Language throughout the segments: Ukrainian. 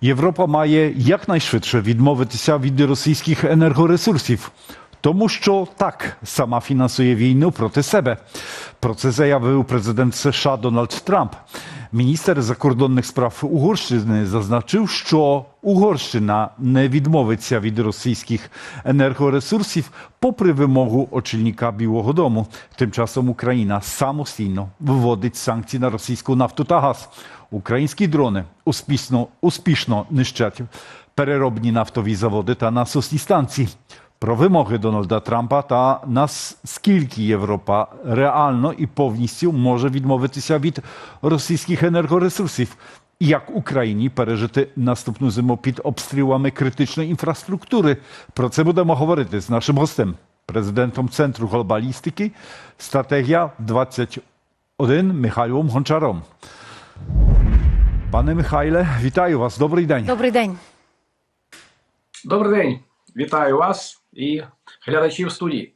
Європа має якнайшвидше відмовитися від російських енергоресурсів, тому що так сама фінансує війну проти себе. Про це заявив президент США Дональд Трамп. Міністр закордонних справ Угорщини зазначив, що Угорщина не відмовиться від російських енергоресурсів, попри вимогу очільника Білого Дому. Тим часом Україна самостійно виводить санкції на російську нафту та газ. Українські дрони успішно, успішно нищать переробні нафтові заводи та насосні станції. Про вимоги Дональда Трампа та наскільки Європа реально і повністю може відмовитися від російських енергоресурсів, і як Україні пережити наступну зиму під обстрілами критичної інфраструктури. Про це будемо говорити з нашим гостем, президентом Центру глобалістики, стратегія 21 Михайлом Гончаром. Пане Михайле, вітаю вас. Добрий день. Добрий день. Добрий день, вітаю вас і глядачів студії.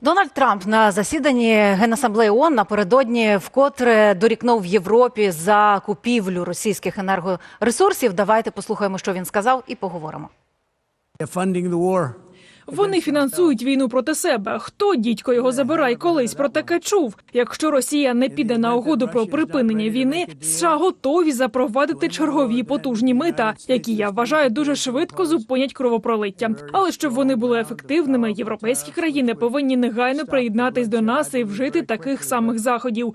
Дональд Трамп на засіданні Генасамблеї ООН напередодні вкотре дорікнув Європі за купівлю російських енергоресурсів. Давайте послухаємо, що він сказав, і поговоримо. Funding the war. Вони фінансують війну проти себе. Хто дідько його забирай колись про таке чув? Якщо Росія не піде на угоду про припинення війни, США готові запровадити чергові потужні мита, які я вважаю дуже швидко зупинять кровопролиття. Але щоб вони були ефективними, європейські країни повинні негайно приєднатись до нас і вжити таких самих заходів.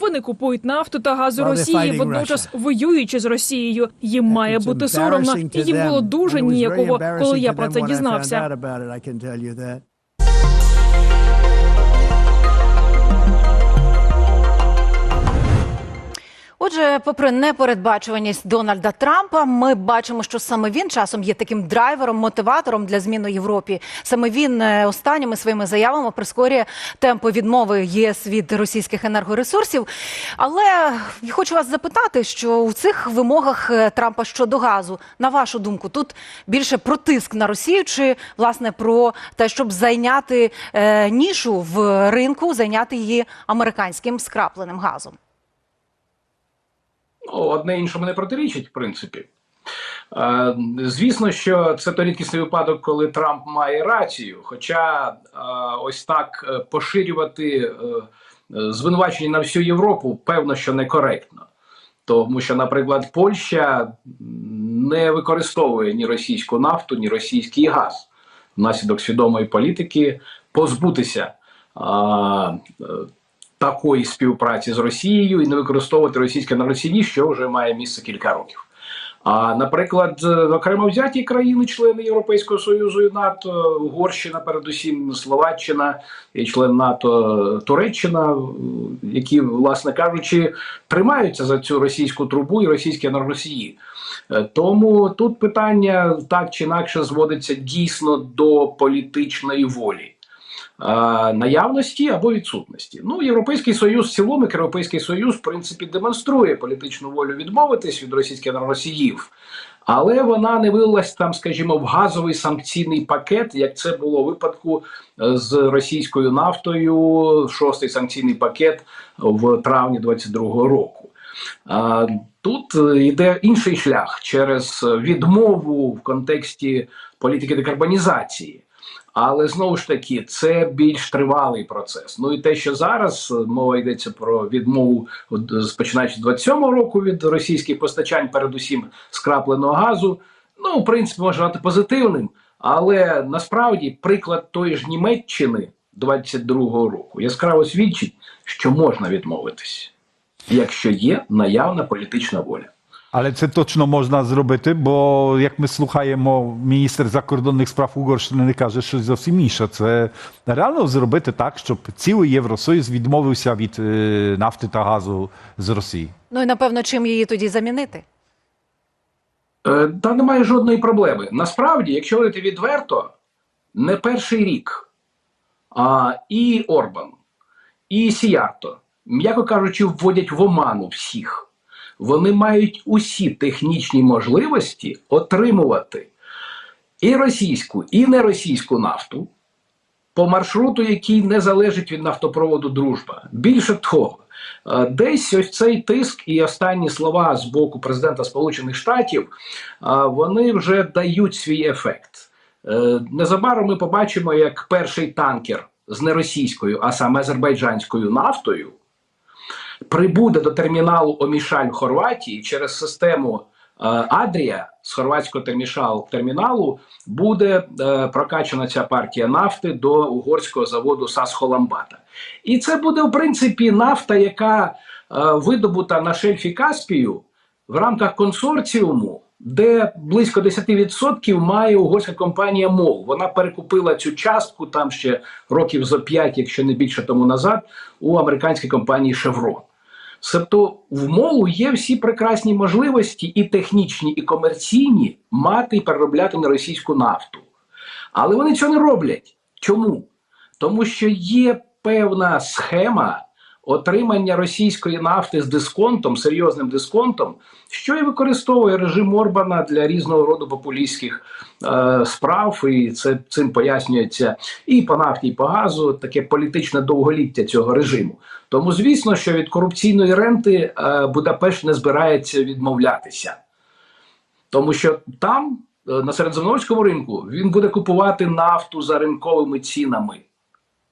Вони купують нафту та газ у Росії, водночас воюючи з Росією. Їм має бути соромно, і їм було дуже ніяково, коли я про це дізнався. Отже, попри непередбачуваність Дональда Трампа, ми бачимо, що саме він часом є таким драйвером, мотиватором для змін у Європі. Саме він е, останніми своїми заявами прискорює темпи відмови ЄС від російських енергоресурсів. Але хочу вас запитати, що у цих вимогах е, Трампа щодо газу, на вашу думку, тут більше про тиск на Росію, чи власне про те, щоб зайняти е, нішу в ринку, зайняти її американським скрапленим газом. Ну, одне іншому не протирічить, в принципі. Е, звісно, що це той рідкісний випадок, коли Трамп має рацію. Хоча е, ось так е, поширювати звинувачення на всю Європу, певно, що некоректно. Тому що, наприклад, Польща не використовує ні російську нафту, ні російський газ внаслідок свідомої політики позбутися такої співпраці з Росією і не використовувати російське на Росії, що вже має місце кілька років. А наприклад, е, окремо взяті країни, члени Європейського союзу і НАТО, Угорщина, передусім Словаччина і член НАТО Туреччина, е, які, власне кажучи, тримаються за цю російську трубу і російські енергоносії. Е, Тому тут питання так чи інакше зводиться дійсно до політичної волі. Е, Наявності або відсутності. Ну, Європейський Союз в цілому, Європейський Союз, в принципі, демонструє політичну волю відмовитись від російських енергоносіїв, але вона не вилилась там, скажімо, в газовий санкційний пакет, як це було в випадку е, з російською нафтою, шостий санкційний пакет в травні 22-го року. Тут е, йде інший шлях через відмову в контексті політики декарбонізації. Але знову ж таки, це більш тривалий процес. Ну і те, що зараз е, мова йдеться про відмову, з- починаючи з 27-го року від російських постачань, передусім скрапленого газу, ну в принципі може бути позитивним. Але насправді приклад тої ж Німеччини 22-го року яскраво свідчить, що можна відмовитись, якщо є наявна політична воля. Але це точно можна зробити, бо як ми слухаємо, міністр закордонних справ Угорщини не каже щось зовсім інше. Це реально зробити так, щоб цілий Євросоюз відмовився від е, нафти та газу з Росії. Ну і напевно, чим її тоді замінити? Е, Та немає жодної проблеми. Насправді, якщо говорити відверто, не перший рік а, і Орбан, і Сіярто, м'яко кажучи, вводять в оману всіх. Вони мають усі технічні можливості отримувати і російську, і неросійську нафту по маршруту, який не залежить від нафтопроводу Дружба. Більше того, е, десь ось цей тиск і останні слова з боку президента Сполучених Штатів е, вони вже дають свій ефект. Е, Незабаром ми побачимо, як перший танкер з неросійською, а саме азербайджанською нафтою прибуде до терміналу Омішаль в Хорватії через систему е, Адрія з хорватського терміналу буде е, прокачана ця партія нафти до угорського заводу Сасхоламбата. І це буде в принципі нафта, яка е, видобута на шельфі Каспію в рамках консорціуму, де близько 10% має угорська компанія МОЛ. Вона перекупила цю частку там ще років за 5, якщо не більше тому назад, у американській компанії Chevron. Тобто в молу є всі прекрасні можливості, і технічні, і комерційні, мати і переробляти на російську нафту. Але вони цього не роблять. Чому? Тому що є певна схема отримання російської нафти з дисконтом, серйозним дисконтом, що і використовує режим Орбана для різного роду популістських е, справ, і це цим пояснюється і по нафті, і по газу таке політичне довголіття цього режиму. Тому звісно, що від корупційної ренти е, Будапешт не збирається відмовлятися, тому що там, е, на середземноморському ринку, він буде купувати нафту за ринковими цінами.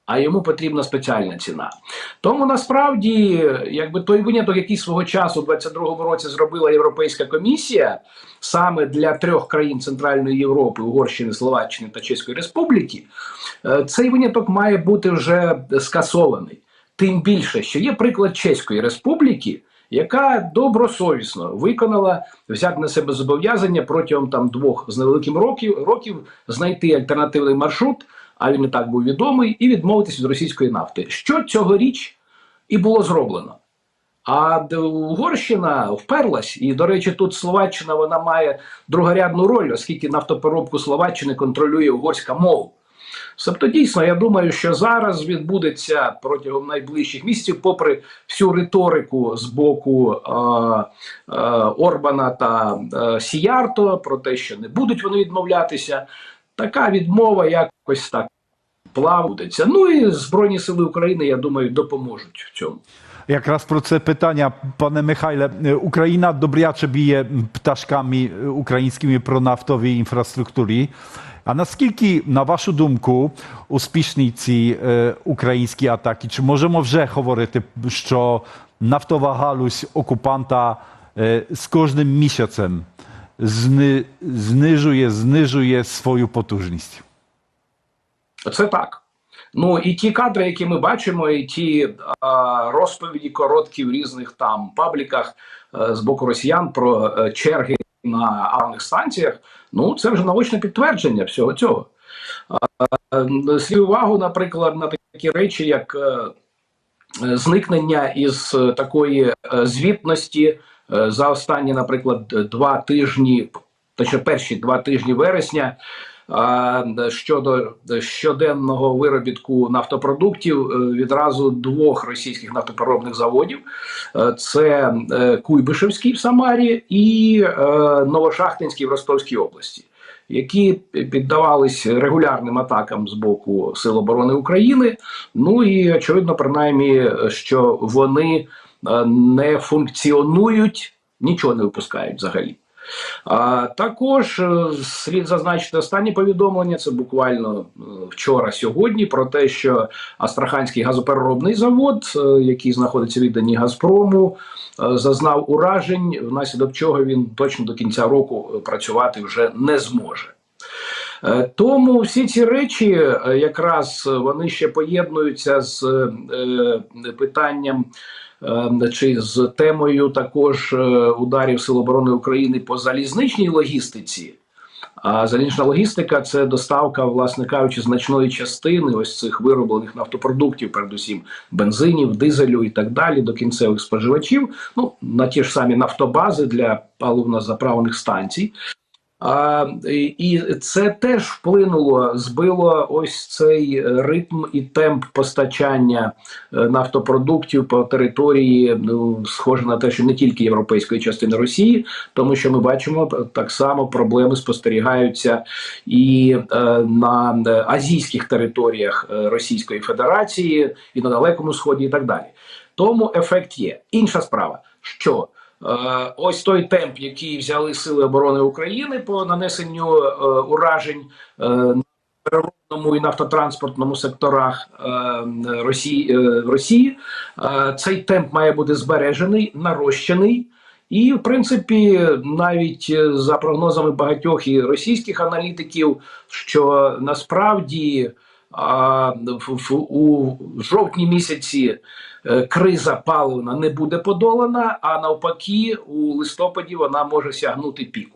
А йому потрібна спеціальна ціна. Тому насправді, якби той виняток, який свого часу, в 22-му році, зробила Європейська комісія саме для трьох країн Центральної Європи, Угорщини, Словаччини та Чеської Республіки, е, цей виняток має бути вже скасований. Тим більше, що є приклад Чеської Республіки, яка добросовісно виконала взяти на себе зобов'язання протягом там двох з невеликим років років знайти альтернативний маршрут, а він і так був відомий, і відмовитися від російської нафти. Що цьогоріч і було зроблено. А Угорщина вперлась, і, до речі, тут Словаччина вона має другорядну роль, оскільки нафтопереробку Словаччини контролює угорська мова. Тобто, дійсно, я думаю, що зараз відбудеться протягом найближчих місяців, попри всю риторику з боку е, е, Орбана та е, Сіярто про те, що не будуть вони відмовлятися, така відмова якось так плавудеться. Ну і Збройні Сили України, я думаю, допоможуть в цьому. Якраз про це питання, пане Михайле. Україна добряче бije ptaszkami українськими про нафтові інфраструктурі. А наскільки, на вашу думку, успішні ці е, українські атаки? Чи можемо вже говорити, що нафтова галузь окупанта е, з кожним місяцем зни, знижує, знижує свою потужність? Це так. Ну і ті кадри, які ми бачимо, і ті а, розповіді короткі в різних там пабліках е, з боку росіян про е, черги на авних станціях. Ну це вже наочне підтвердження всього цього. А, слід увагу, наприклад, на такі речі, як е, е, зникнення із е, такої е, звітності е, за останні, наприклад, два тижні, точно перші два тижні вересня. Щодо щоденного виробітку нафтопродуктів е, відразу двох російських нафтопереробних заводів: Е, це е, Куйбишевський в Самарі і е, Новошахтинський в Ростовській області, які піддавались регулярним атакам з боку Сил оборони України. Ну і очевидно, принаймні, що вони е, не функціонують, нічого не випускають взагалі. А також е, слід зазначити останнє повідомлення. Це буквально е, вчора сьогодні про те, що Астраханський газопереробний завод, е, який знаходиться в відданні Газпрому, е, зазнав уражень, внаслідок чого він точно до кінця року е, працювати вже не зможе. Е, Тому всі ці речі е, якраз е, вони ще поєднуються з е, питанням е, чи з темою також е, ударів Сил оборони України по залізничній логістиці. А залізнична логістика це доставка, власне кажучи, значної частини ось цих вироблених нафтопродуктів, передусім бензинів, дизелю і так далі, до кінцевих споживачів. Ну на ті ж самі нафтобази для паливно-заправних станцій. А, і- це теж вплинуло, збило ось цей ритм і темп постачання е, нафтопродуктів по території, ну, схоже на те, що не тільки європейської частини Росії, тому що ми бачимо так само проблеми спостерігаються і е, на е, азійських територіях е, Російської Федерації, і на Далекому Сході, і так далі. Тому ефект є. Інша справа, що ось той темп, який взяли Сили оборони України по нанесенню е, уражень е, на переробному і нафтотранспортному секторах е, Росії, е, е, цей темп має бути збережений, нарощений. І, в принципі, навіть е, за прогнозами багатьох і російських аналітиків, що насправді а, в, у жовтні місяці е, криза паливна не буде подолана, а навпаки, у листопаді вона може сягнути піку.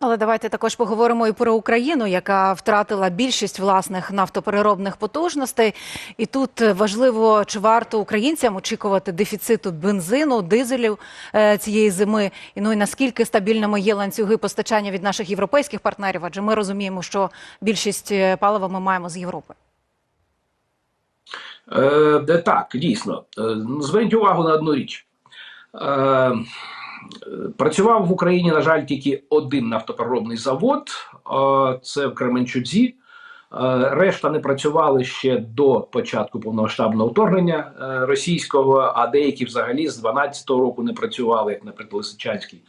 Але давайте також поговоримо і про Україну, яка втратила більшість власних нафтопереробних потужностей. І тут важливо, чи варто українцям очікувати дефіциту бензину, дизелів е, цієї зими. І ну і наскільки стабільними є ланцюги постачання від наших європейських партнерів? Адже ми розуміємо, що більшість е, палива ми маємо з Європи. Е, так, дійсно. Е, зверніть увагу на одну річ. Е, працював в Україні, на жаль, тільки один нафтопереробний завод, це в Кременчуці. Решта не працювали ще до початку повномасштабного вторгнення е, російського, а деякі взагалі з 12-го року не працювали, як, наприклад, Лисичанський.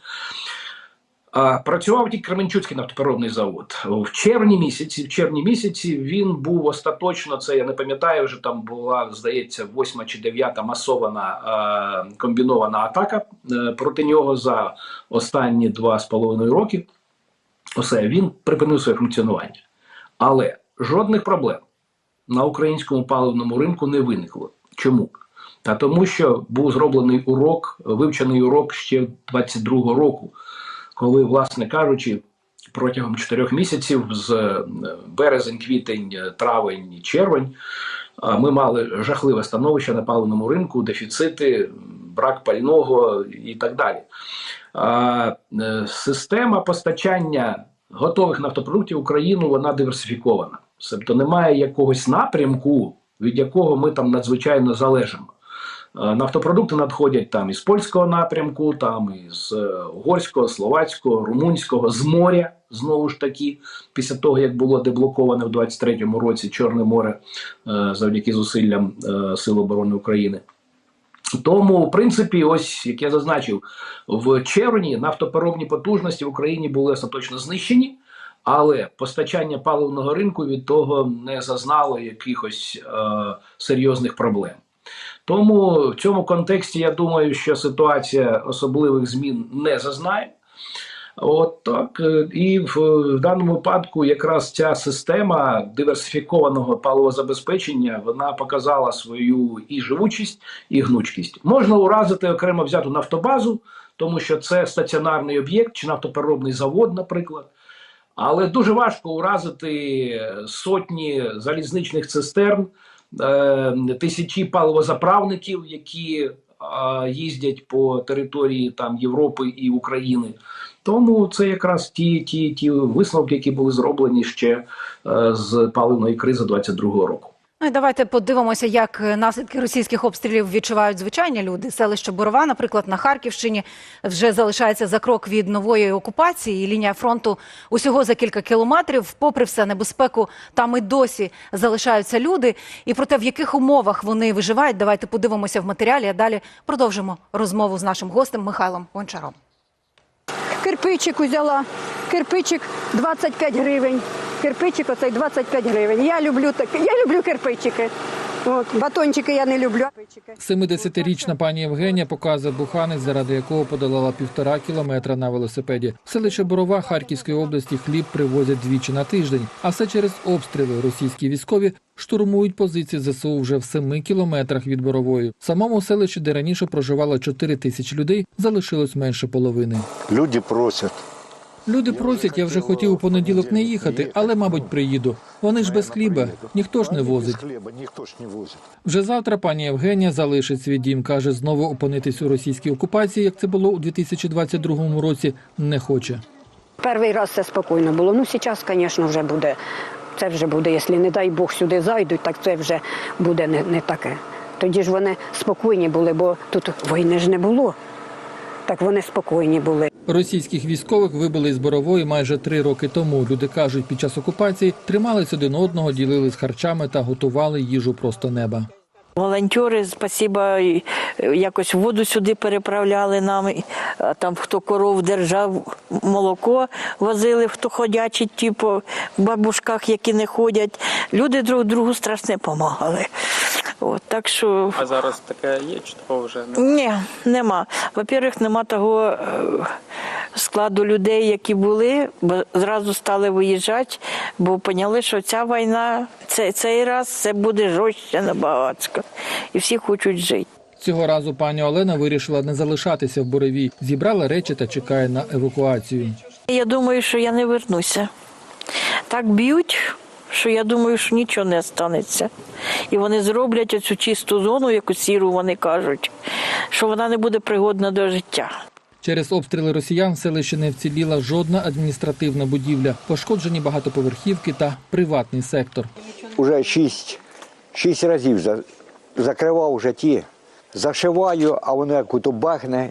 Працював тільки Кременчуцький нафтопереробний завод. В червні місяці, в червні місяці він був остаточно. Це я не пам'ятаю. Вже там була, здається, восьма чи дев'ята масована е, комбінована атака е, проти нього за останні два з половиною роки. Усе він припинив своє функціонування. Але жодних проблем на українському паливному ринку не виникло. Чому? Та тому, що був зроблений урок, вивчений урок ще 22-го року, коли, власне кажучи, протягом чотирьох місяців з е, березень, квітень, е, травень, червень ми мали жахливе становище на паливному ринку, дефіцити, брак пального і так далі. Е, Система постачання готових нафтопродуктів в Україну вона диверсифікована. Тобто немає якогось напрямку, від якого ми там надзвичайно залежимо. Е, Нафтопродукти надходять там із польського напрямку, там із е, угорського, словацького, румунського, з моря. Знову ж таки, після того як було деблоковане в 23-му році Чорне море е, завдяки зусиллям Сил оборони України. Тому, в принципі, ось як я зазначив, в червні нафтопереробні потужності в Україні були остаточно знищені, але постачання паливного ринку від того не зазнало якихось е, серйозних проблем. Тому в цьому контексті я думаю, що ситуація особливих змін не зазнає. От так. Е, І в, в даному випадку якраз ця система диверсифікованого паливозабезпечення вона показала свою і живучість, і гнучкість. Можна уразити окремо взяту нафтобазу, тому що це стаціонарний об'єкт чи нафтопереробний завод, наприклад. Але дуже важко уразити сотні залізничних цистерн, тисячі паливозаправників, які е, їздять по території там Європи і України. Тому це якраз ті, ті, ті висновки, які були зроблені ще е, з паливної кризи 22-го року. Ну і давайте подивимося, як е, наслідки російських обстрілів відчувають звичайні люди. Селище Борова, наприклад, на Харківщині вже залишається за крок від нової окупації. Лінія фронту усього за кілька кілометрів. Попри все небезпеку, там і досі залишаються люди. І про те, в яких умовах вони виживають, давайте подивимося в матеріалі. А далі продовжимо розмову з нашим гостем Михайлом Гончаром. Кирпичик узяла. Кирпичик 25 гривень. Кирпичик оцей 25 гривень. Я люблю так. Я люблю кирпичики. От, батончики я не люблю. 70-річна пані Євгенія показує буханець, заради якого подолала півтора кілометра на велосипеді. В селище Борова Харківської області хліб привозять двічі на тиждень, а все через обстріли. Російські військові штурмують позиції ЗСУ вже в семи кілометрах від Борової. В самому селищі, де раніше проживало 4 тисячі людей, залишилось менше половини. Люди просять. Люди просять, я вже хотів у понеділок не їхати, але, мабуть, приїду. Вони ж без хліба, ніхто ж не возить. Вже завтра пані Євгенія залишить свій дім. каже, знову опинитись у російській окупації, як це було у 2022 році, не хоче. Перший раз все спокійно було. Ну, зараз, звісно, вже буде. Це вже буде, якщо не дай Бог сюди зайдуть, так це вже буде не, не таке. Тоді ж вони спокійні були, бо тут війни ж не було. Так вони спокійні були. Російських військових вибили з борової майже три роки тому. Люди кажуть, під час окупації тримались один одного, ділились харчами та готували їжу просто неба. Волонтери, спасіба, е, якось воду сюди переправляли нам. Там хто коров держав, молоко возили, хто ходячі, типу, в бабушках, які не ходять. Люди друг другу страшно допомагали. От, так що А зараз таке є, чи такого вже не ні, нема. Во-первых, нема того е, складу людей, які були, бо зразу стали виїжджати, бо поняли, що ця війна, цей, цей раз це буде жорстче набагато. І всі хочуть жити. Цього разу пані Олена вирішила не залишатися в Борові, зібрала речі та чекає на евакуацію. Я думаю, що я не вернуся. Так б'ють, що я думаю, що нічого не станеться. І вони зроблять оцю чисту зону, яку сіру вони кажуть, що вона не буде пригодна до життя. Через обстріли росіян в селищі не вціліла жодна адміністративна будівля, пошкоджені багатоповерхівки та приватний сектор. Уже шість, шість разів закривав вже ті. Зашиваю, а воно як ото бахне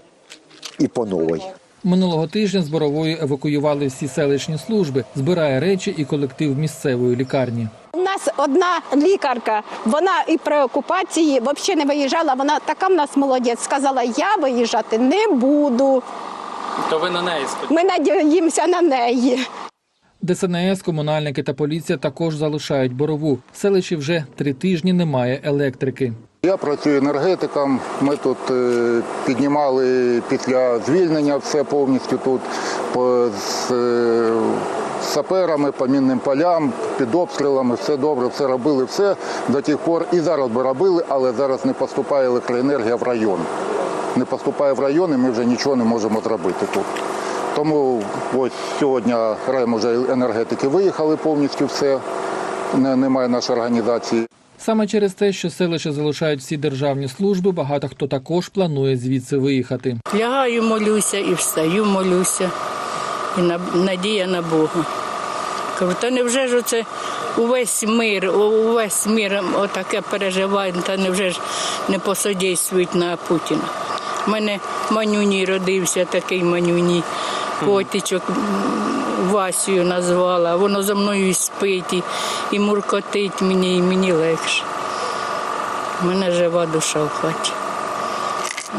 і по новій. Минулого тижня з Борової евакуювали всі селищні служби, збирає речі і колектив місцевої лікарні. У нас одна лікарка, вона і при окупації взагалі не виїжджала. Вона така в нас молодець. Сказала, я виїжджати не буду. то ви на неї сподіваєтесь? Ми надіємося на неї. ДСНС, комунальники та поліція також залишають борову. В селищі вже три тижні немає електрики. Я працюю енергетиком. Ми тут е, піднімали після звільнення все повністю тут з е, саперами, по мінним полям, під обстрілами, все добре, все робили, все до тих пор. І зараз би робили, але зараз не поступає електроенергія в район. Не поступає в район, і ми вже нічого не можемо зробити тут. Тому ось сьогодні РЕМ уже енергетики виїхали повністю все. Немає нашої організації. Саме через те, що селище залишають всі державні служби, багато хто також планує звідси виїхати. Лягаю, молюся і встаю, молюся. І на, надія на Бога. Кажу, та невже ж оце увесь мир, увесь мир отаке переживає, та невже ж не посодействують на Путіна. У мене манюній родився, такий манюній. Котичок Васію назвала, воно за мною і спить, і, і муркотить мені, і мені легше. У мене жива душа в хаті.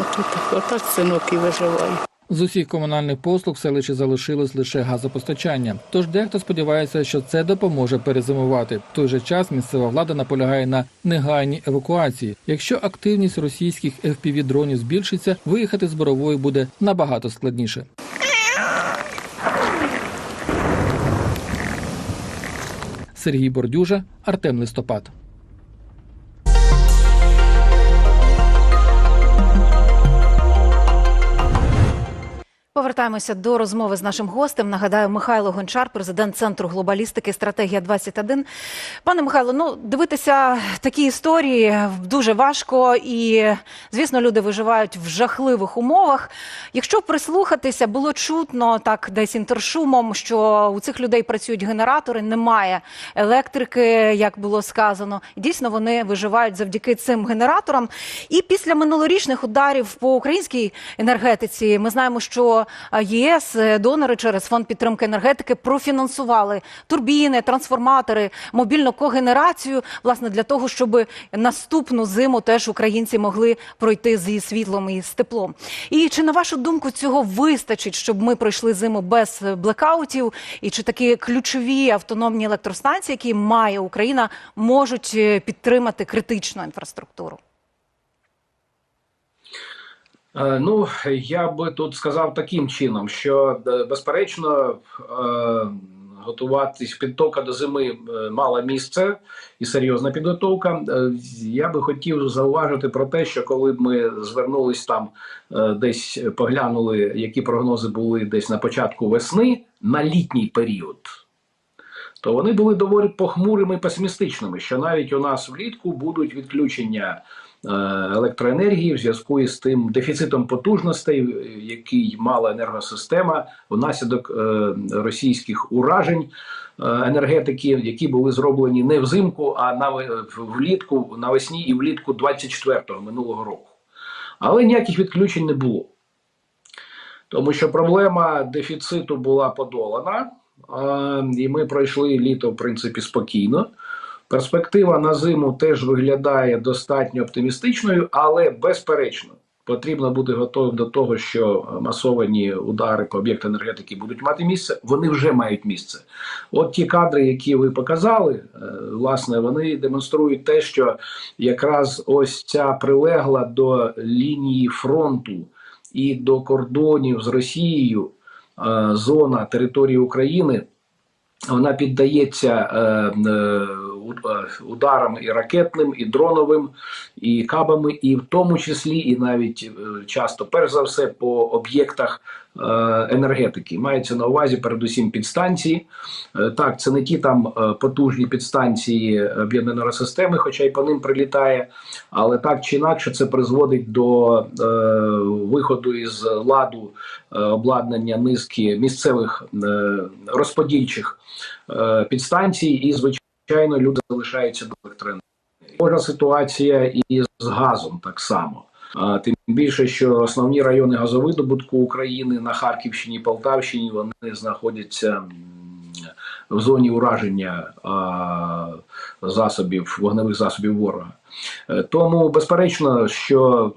Отак, отак синок і виживає. З усіх комунальних послуг в селищі залишилось лише газопостачання. Тож дехто сподівається, що це допоможе перезимувати. В той же час місцева влада наполягає на негайній евакуації. Якщо активність російських fpv дронів збільшиться, виїхати з борової буде набагато складніше. Сергій Бордюжа, Артем Листопад. Повертаємося до розмови з нашим гостем. Нагадаю, Михайло Гончар, президент центру глобалістики Стратегія 21 Пане Михайло, ну дивитися такі історії дуже важко, і звісно, люди виживають в жахливих умовах. Якщо прислухатися, було чутно так, десь інтершумом, що у цих людей працюють генератори, немає електрики, як було сказано. Дійсно вони виживають завдяки цим генераторам. І після минулорічних ударів по українській енергетиці ми знаємо, що ЄС е, донори через фонд підтримки енергетики профінансували турбіни, трансформатори, мобільну когенерацію, власне, для того, щоб наступну зиму теж українці могли пройти зі світлом і з теплом. І чи на вашу думку цього вистачить, щоб ми пройшли зиму без блекаутів? І чи такі ключові автономні електростанції, які має Україна, можуть е, підтримати критичну інфраструктуру? Е, Ну, я би тут сказав таким чином, що е, безперечно е, готуватись підготовка до зими мала місце і серйозна підготовка. Я би хотів зауважити про те, що коли б ми звернулись там, десь поглянули, які прогнози були десь на початку весни на літній період. То вони були доволі похмурими песимістичними, що навіть у нас влітку будуть відключення електроенергії в зв'язку із тим дефіцитом потужностей, е, який мала енергосистема внаслідок е, російських уражень е, енергетики, які були зроблені не взимку, а на влітку навесні і влітку 24-го минулого року. Але ніяких відключень не було. Тому що проблема дефіциту була подолана, і ми пройшли літо, в принципі, спокійно. Перспектива на зиму теж виглядає достатньо оптимістичною, але безперечно, потрібно бути готовим до того, що масовані удари по об'єкту енергетики будуть мати місце. Вони вже мають місце. От ті кадри, які ви показали, е, власне, вони демонструють те, що якраз ось ця прилегла до лінії фронту і до кордонів з Росією е, зона території України. Вона піддається е, е, е, і ракетним, і дроновим, і кабами, і в тому числі, і навіть е, часто, перш за все, по об'єктах е, енергетики. Мається на увазі передусім підстанції. Так, це не ті там потужні підстанції об'єднаної енергосистеми, хоча й по ним прилітає, але так чи інакше це призводить до виходу із ладу обладнання низки місцевих розподільчих підстанцій, і звичайно люди залишаються до електроенергії. Кожна ситуація і з газом так само. А, Тим більше, що основні райони газовидобутку України на Харківщині і Полтавщині вони знаходяться в зоні ураження засобів вогневих засобів ворога. Е, Тому безперечно, що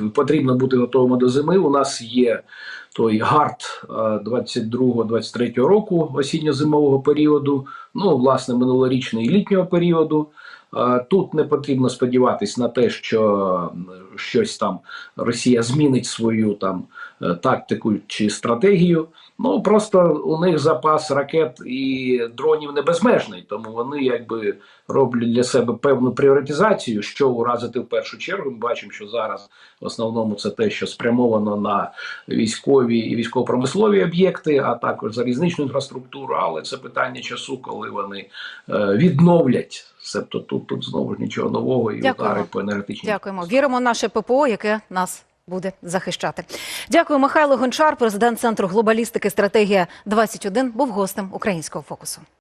е, потрібно бути готовими до зими. У нас є той гард 22-23 року осінньо-зимового періоду, ну власне минулорічний літнього періоду. Е, Тут не потрібно сподіватись на те, що щось там Росія змінить свою там е, тактику чи стратегію. Ну просто у них запас ракет і дронів не безмежний, тому вони якби роблять для себе певну пріоритизацію, що уразити в першу чергу. Ми бачимо, що зараз в основному це те, що спрямовано на військові і військово-промислові об'єкти, а також залізничну інфраструктуру. Але це питання часу, коли вони е, відновлять. Себто тут, тут знову ж нічого нового і Дякуємо. удари по енергетичній Дякуємо. Віримо в наше ППО, яке нас буде захищати. Дякую, Михайло Гончар, президент центру глобалістики стратегія 21 був гостем українського фокусу.